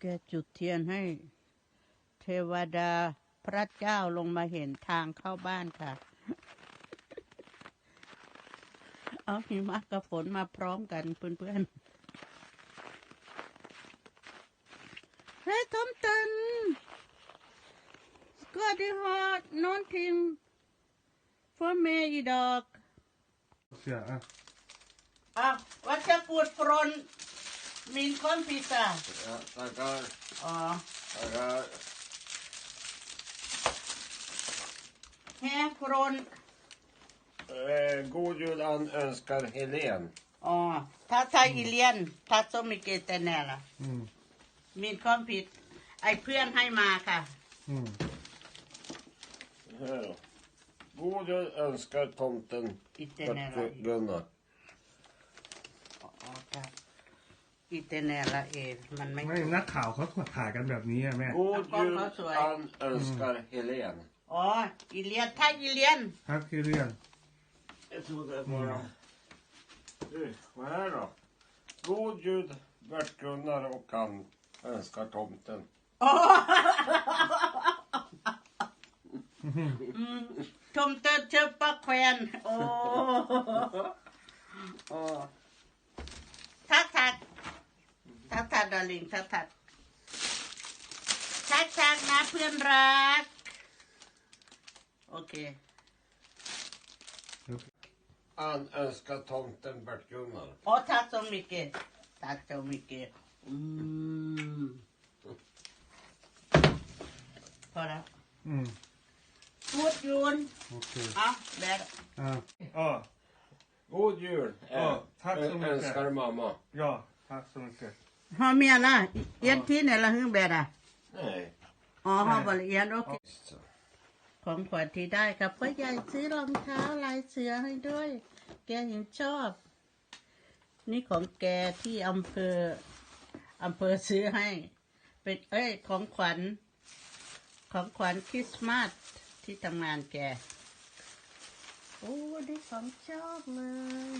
แกจุดเทียนให้ เทวดาพระเจ้าลงมาเห็นทางเข้าบ้านค่ะ เอาหิมะกับฝนมาพร้อมกันเพื่อนๆเฮ้ยทอมตันสกอตดีฮอตนอนทิม for me i dag Ja, ja. Ah, varsågod från min kompis. Ja, tackar, Ja, tackar. här från... Eh, god jul an önskar Helen. Ja, tata Ilian. Tack så mycket, Tenella. Mm. Min kompis. ไอ้เพื่อนให้มาค่ะ Mm. Här då. God jul önskar tomten อีเตเน ล่า Bert Gunnar. อ๋อครับอีเตเนล่าเองมันไม่ไม่นักข่าวเขาถ่ายกันแบบนี้อะแม่ God Kom, jul vad så är. an önskar Helen. อ๋ออีเลียนถ้าอีเลียนครับคือเรื่อง Jag tror det var... Du, vad är det då? God jul Bert Gunnar och han önskar tomten. อ๋ออืมชมเตอร์เชอปะแควนโอ้โอ้ทักทักทั กทักดาริงทักทักทักทักนะเพื่อนรัก โอเค Han önskar tomten Bert Gunnar. โอ้ทัก så mycket ทัก så mycket อืมพอแล้วอืมพูดยูนโอเคเอาแบดอ่าอ๋อ God jul Ja, eh, tack så ö- mycket. önskar mamma. ย่อทักสมุทร ฮอเมียล่ะเอียนที่ไหนละฮึ่งแบดอะ Nej. อ๋อฮอบริเอียนโอเค Så. ของขวัญที่ได้ครับพ่อใหญ่ซื้อรองเท้าลายเสือให้ด้วย แกเห็นชอบ นี่ของแกที่อำเภออำเภอซื้อให้ เป็นเอ้ยของขวัญ ของขวัญคริสต์มาสที่ทำงานแก โอ้ได้ของชอบเลย